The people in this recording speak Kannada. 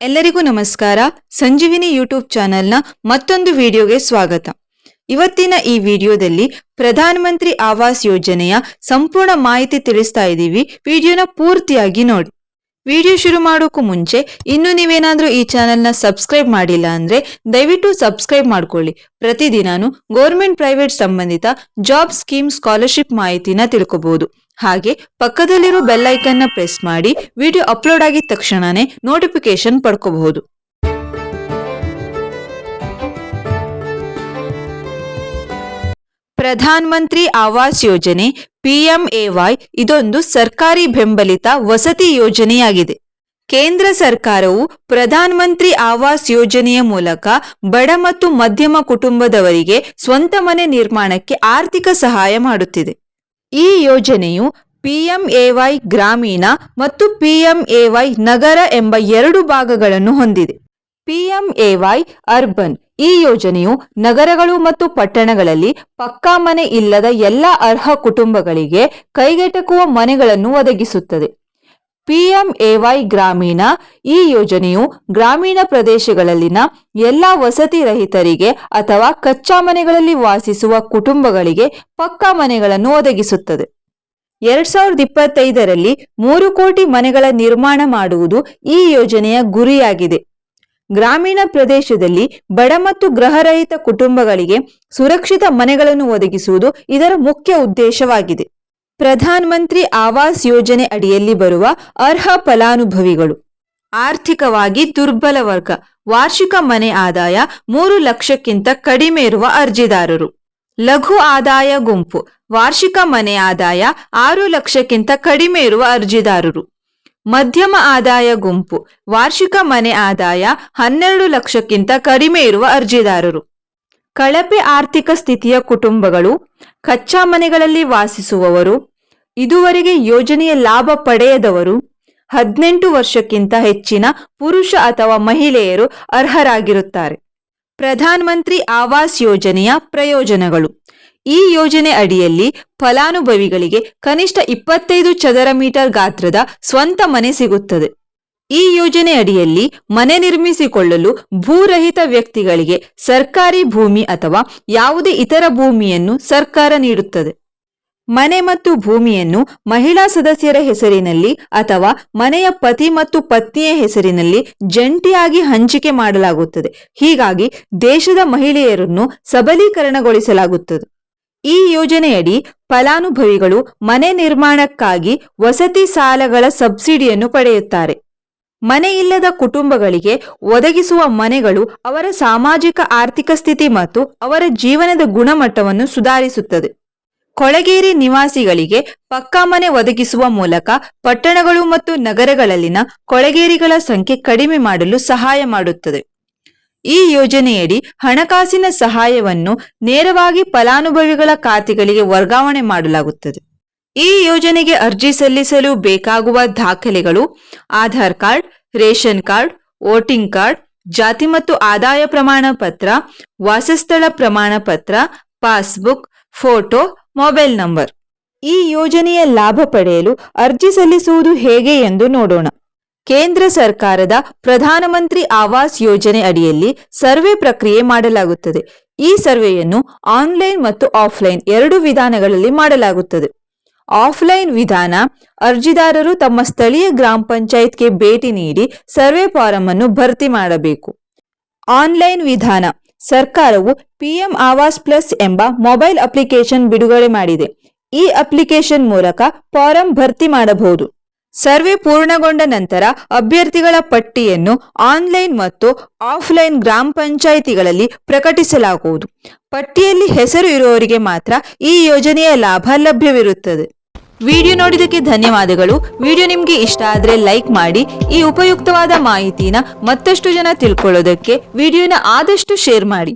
ಎಲ್ಲರಿಗೂ ನಮಸ್ಕಾರ. ಸಂಜೀವಿನಿ ಯೂಟ್ಯೂಬ್ ಚಾನೆಲ್ನ ಮತ್ತೊಂದು ವಿಡಿಯೋಗೆ ಸ್ವಾಗತ. ಇವತ್ತಿನ ಈ ವಿಡಿಯೋದಲ್ಲಿ ಪ್ರಧಾನಮಂತ್ರಿ ಆವಾಸ್ ಯೋಜನೆಯ ಸಂಪೂರ್ಣ ಮಾಹಿತಿ ತಿಳಿಸ್ತಾ ಇದ್ದೀವಿ. ವಿಡಿಯೋನ ಪೂರ್ತಿಯಾಗಿ ನೋಡಿ. ವಿಡಿಯೋ ಶುರು ಮಾಡೋಕ್ಕೂ ಮುಂಚೆ ಇನ್ನು ನೀವೇನಾದರೂ ಈ ಚಾನೆಲ್ನ ಸಬ್ಸ್ಕ್ರೈಬ್ ಮಾಡಿಲ್ಲ ಅಂದರೆ ದಯವಿಟ್ಟು ಸಬ್ಸ್ಕ್ರೈಬ್ ಮಾಡ್ಕೊಳ್ಳಿ. ಪ್ರತಿದಿನಾನು ಗೌರ್ಮೆಂಟ್ ಪ್ರೈವೇಟ್ ಸಂಬಂಧಿತ ಜಾಬ್ ಸ್ಕೀಮ್ ಸ್ಕಾಲರ್ಶಿಪ್ ಮಾಹಿತಿನ ತಿಳ್ಕೊಬಹುದು ಹಾಗೆ ಪಕ್ಕದಲ್ಲಿರೋ ಬೆಲ್ ಐಕನ್ನ ಪ್ರೆಸ್ ಮಾಡಿ ವಿಡಿಯೋ ಅಪ್ಲೋಡ್ ಆಗಿದ ತಕ್ಷಣನೇ ನೋಟಿಫಿಕೇಶನ್ ಪಡ್ಕೋಬಹುದು. ಪ್ರಧಾನ ಮಂತ್ರಿ ಆವಾಸ್ ಯೋಜನೆ ಪಿಎಂಎವೈ ಇದೊಂದು ಸರ್ಕಾರಿ ಬೆಂಬಲಿತ ವಸತಿ ಯೋಜನೆಯಾಗಿದೆ. ಕೇಂದ್ರ ಸರ್ಕಾರವು ಪ್ರಧಾನ ಮಂತ್ರಿ ಆವಾಸ್ ಯೋಜನೆಯ ಮೂಲಕ ಬಡ ಮತ್ತು ಮಧ್ಯಮ ಕುಟುಂಬದವರಿಗೆ ಸ್ವಂತ ಮನೆ ನಿರ್ಮಾಣಕ್ಕೆ ಆರ್ಥಿಕ ಸಹಾಯ ಮಾಡುತ್ತಿದೆ. ಈ ಯೋಜನೆಯು ಪಿಎಂಎವೈ ಗ್ರಾಮೀಣ ಮತ್ತು ಪಿಎಂಎವೈ ನಗರ ಎಂಬ ಎರಡು ಭಾಗಗಳನ್ನು ಹೊಂದಿದೆ. ಪಿಎಂಎವೈ ಅರ್ಬನ್ ಈ ಯೋಜನೆಯು ನಗರಗಳು ಮತ್ತು ಪಟ್ಟಣಗಳಲ್ಲಿ ಪಕ್ಕಾ ಮನೆ ಇಲ್ಲದ ಎಲ್ಲ ಅರ್ಹ ಕುಟುಂಬಗಳಿಗೆ ಕೈಗೆಟಕುವ ಮನೆಗಳನ್ನು ಒದಗಿಸುತ್ತದೆ. ಪಿಎಂಎವೈ ಗ್ರಾಮೀಣ ಈ ಯೋಜನೆಯು ಗ್ರಾಮೀಣ ಪ್ರದೇಶಗಳಲ್ಲಿನ ಎಲ್ಲ ವಸತಿ ರಹಿತರಿಗೆ ಅಥವಾ ಕಚ್ಚಾ ಮನೆಗಳಲ್ಲಿ ವಾಸಿಸುವ ಕುಟುಂಬಗಳಿಗೆ ಪಕ್ಕಾ ಮನೆಗಳನ್ನು ಒದಗಿಸುತ್ತದೆ. ಎರಡ್ ಸಾವಿರದ ಇಪ್ಪತ್ತೈದರಲ್ಲಿ ಮೂರು ಕೋಟಿ ಮನೆಗಳ ನಿರ್ಮಾಣ ಮಾಡುವುದು ಈ ಯೋಜನೆಯ ಗುರಿಯಾಗಿದೆ. ಗ್ರಾಮೀಣ ಪ್ರದೇಶದಲ್ಲಿ ಬಡ ಮತ್ತು ಗೃಹರಹಿತ ಕುಟುಂಬಗಳಿಗೆ ಸುರಕ್ಷಿತ ಮನೆಗಳನ್ನು ಒದಗಿಸುವುದು ಇದರ ಮುಖ್ಯ ಉದ್ದೇಶವಾಗಿದೆ. ಪ್ರಧಾನ್ ಮಂತ್ರಿ ಆವಾಸ್ ಯೋಜನೆ ಅಡಿಯಲ್ಲಿ ಬರುವ ಅರ್ಹ ಫಲಾನುಭವಿಗಳು. ಆರ್ಥಿಕವಾಗಿ ದುರ್ಬಲ ವರ್ಗ, ವಾರ್ಷಿಕ ಮನೆ ಆದಾಯ ಮೂರು ಲಕ್ಷಕ್ಕಿಂತ ಕಡಿಮೆ ಇರುವ ಅರ್ಜಿದಾರರು. ಲಘು ಆದಾಯ ಗುಂಪು, ವಾರ್ಷಿಕ ಮನೆ ಆದಾಯ ಆರು ಲಕ್ಷಕ್ಕಿಂತ ಕಡಿಮೆ ಇರುವ ಅರ್ಜಿದಾರರು. ಮಧ್ಯಮ ಆದಾಯ ಗುಂಪು, ವಾರ್ಷಿಕ ಮನೆ ಆದಾಯ ಹನ್ನೆರಡು ಲಕ್ಷಕ್ಕಿಂತ ಕಡಿಮೆ ಇರುವ ಅರ್ಜಿದಾರರು. ಕಳಪೆ ಆರ್ಥಿಕ ಸ್ಥಿತಿಯ ಕುಟುಂಬಗಳು, ಕಚ್ಚಾ ಮನೆಗಳಲ್ಲಿ ವಾಸಿಸುವವರು, ಇದುವರೆಗೆ ಯೋಜನೆಯ ಲಾಭ ಪಡೆಯದವರು, ಹದಿನೆಂಟು ವರ್ಷಕ್ಕಿಂತ ಹೆಚ್ಚಿನ ಪುರುಷ ಅಥವಾ ಮಹಿಳೆಯರು ಅರ್ಹರಾಗಿರುತ್ತಾರೆ. ಪ್ರಧಾನ ಮಂತ್ರಿ ಆವಾಸ್ ಯೋಜನೆಯ ಪ್ರಯೋಜನಗಳು. ಈ ಯೋಜನೆ ಅಡಿಯಲ್ಲಿ ಫಲಾನುಭವಿಗಳಿಗೆ ಕನಿಷ್ಠ ಇಪ್ಪತ್ತೈದು ಚದರ ಮೀಟರ್ ಗಾತ್ರದ ಸ್ವಂತ ಮನೆ ಸಿಗುತ್ತದೆ. ಈ ಯೋಜನೆ ಅಡಿಯಲ್ಲಿ ಮನೆ ನಿರ್ಮಿಸಿಕೊಳ್ಳಲು ಭೂರಹಿತ ವ್ಯಕ್ತಿಗಳಿಗೆ ಸರ್ಕಾರಿ ಭೂಮಿ ಅಥವಾ ಯಾವುದೇ ಇತರ ಭೂಮಿಯನ್ನು ಸರ್ಕಾರ ನೀಡುತ್ತದೆ. ಮನೆ ಮತ್ತು ಭೂಮಿಯನ್ನು ಮಹಿಳಾ ಸದಸ್ಯರ ಹೆಸರಿನಲ್ಲಿ ಅಥವಾ ಮನೆಯ ಪತಿ ಮತ್ತು ಪತ್ನಿಯ ಹೆಸರಿನಲ್ಲಿ ಜಂಟಿಯಾಗಿ ಹಂಚಿಕೆ ಮಾಡಲಾಗುತ್ತದೆ. ಹೀಗಾಗಿ ದೇಶದ ಮಹಿಳೆಯರನ್ನು ಸಬಲೀಕರಣಗೊಳಿಸಲಾಗುತ್ತದೆ. ಈ ಯೋಜನೆಯಡಿ ಫಲಾನುಭವಿಗಳು ಮನೆ ನಿರ್ಮಾಣಕ್ಕಾಗಿ ವಸತಿ ಸಾಲಗಳ ಸಬ್ಸಿಡಿಯನ್ನು ಪಡೆಯುತ್ತಾರೆ. ಮನೆ ಇಲ್ಲದ ಕುಟುಂಬಗಳಿಗೆ ಒದಗಿಸುವ ಮನೆಗಳು ಅವರ ಸಾಮಾಜಿಕ ಆರ್ಥಿಕ ಸ್ಥಿತಿ ಮತ್ತು ಅವರ ಜೀವನದ ಗುಣಮಟ್ಟವನ್ನು ಸುಧಾರಿಸುತ್ತದೆ. ಕೊಳಗೇರಿ ನಿವಾಸಿಗಳಿಗೆ ಪಕ್ಕಾ ಮನೆ ಒದಗಿಸುವ ಮೂಲಕ ಪಟ್ಟಣಗಳು ಮತ್ತು ನಗರಗಳಲ್ಲಿನ ಕೊಳಗೇರಿಗಳ ಸಂಖ್ಯೆ ಕಡಿಮೆ ಮಾಡಲು ಸಹಾಯ ಮಾಡುತ್ತದೆ. ಈ ಯೋಜನೆಯಡಿ ಹಣಕಾಸಿನ ಸಹಾಯವನ್ನು ನೇರವಾಗಿ ಫಲಾನುಭವಿಗಳ ಖಾತೆಗಳಿಗೆ ವರ್ಗಾವಣೆ ಮಾಡಲಾಗುತ್ತದೆ. ಈ ಯೋಜನೆಗೆ ಅರ್ಜಿ ಸಲ್ಲಿಸಲು ಬೇಕಾಗುವ ದಾಖಲೆಗಳು Aadhaar card, ration card, voting card, ಜಾತಿ ಮತ್ತು ಆದಾಯ ಪ್ರಮಾಣ ಪತ್ರ, ವಾಸಸ್ಥಳ ಪ್ರಮಾಣ ಪತ್ರ, ಪಾಸ್ಬುಕ್, ಫೋಟೋ, ಮೊಬೈಲ್ ನಂಬರ್. ಈ ಯೋಜನೆಯ ಲಾಭ ಪಡೆಯಲು ಅರ್ಜಿ ಸಲ್ಲಿಸುವುದು ಹೇಗೆ ಎಂದು ನೋಡೋಣ. ಕೇಂದ್ರ ಸರ್ಕಾರದ ಪ್ರಧಾನಮಂತ್ರಿ ಆವಾಸ್ ಯೋಜನೆ ಅಡಿಯಲ್ಲಿ ಸರ್ವೆ ಪ್ರಕ್ರಿಯೆ ಮಾಡಲಾಗುತ್ತದೆ. ಈ ಸರ್ವೆಯನ್ನು ಆನ್ಲೈನ್ ಮತ್ತು ಆಫ್ಲೈನ್ ಎರಡು ವಿಧಾನಗಳಲ್ಲಿ ಮಾಡಲಾಗುತ್ತದೆ. ಆಫ್ಲೈನ್ ವಿಧಾನ, ಅರ್ಜಿದಾರರು ತಮ್ಮ ಸ್ಥಳೀಯ ಗ್ರಾಮ ಪಂಚಾಯತ್ಗೆ ಭೇಟಿ ನೀಡಿ ಸರ್ವೆ ಫಾರಂ ಅನ್ನು ಭರ್ತಿ ಮಾಡಬೇಕು. ಆನ್ಲೈನ್ ವಿಧಾನ, ಸರ್ಕಾರವು ಪಿಎಂ ಆವಾಸ್ ಪ್ಲಸ್ ಎಂಬ ಮೊಬೈಲ್ ಅಪ್ಲಿಕೇಶನ್ ಬಿಡುಗಡೆ ಮಾಡಿದೆ. ಈ ಅಪ್ಲಿಕೇಶನ್ ಮೂಲಕ ಫಾರಂ ಭರ್ತಿ ಮಾಡಬಹುದು. ಸರ್ವೆ ಪೂರ್ಣಗೊಂಡ ನಂತರ ಅಭ್ಯರ್ಥಿಗಳ ಪಟ್ಟಿಯನ್ನು ಆನ್ಲೈನ್ ಮತ್ತು ಆಫ್ಲೈನ್ ಗ್ರಾಮ ಪಂಚಾಯಿತಿಗಳಲ್ಲಿ ಪ್ರಕಟಿಸಲಾಗುವುದು. ಪಟ್ಟಿಯಲ್ಲಿ ಹೆಸರು ಇರುವವರಿಗೆ ಮಾತ್ರ ಈ ಯೋಜನೆಯ ಲಾಭ ಲಭ್ಯವಿರುತ್ತದೆ. ವಿಡಿಯೋ ನೋಡಿದಕ್ಕೆ ಧನ್ಯವಾದಗಳು. ವಿಡಿಯೋ ನಿಮಗೆ ಇಷ್ಟ ಆದರೆ ಲೈಕ್ ಮಾಡಿ, ಈ ಉಪಯುಕ್ತವಾದ ಮಾಹಿತಿನ ಮತ್ತಷ್ಟು ಜನ ತಿಳ್ಕೊಳ್ಳೋದಕ್ಕೆ ವಿಡಿಯೋನ ಆದಷ್ಟು ಶೇರ್ ಮಾಡಿ.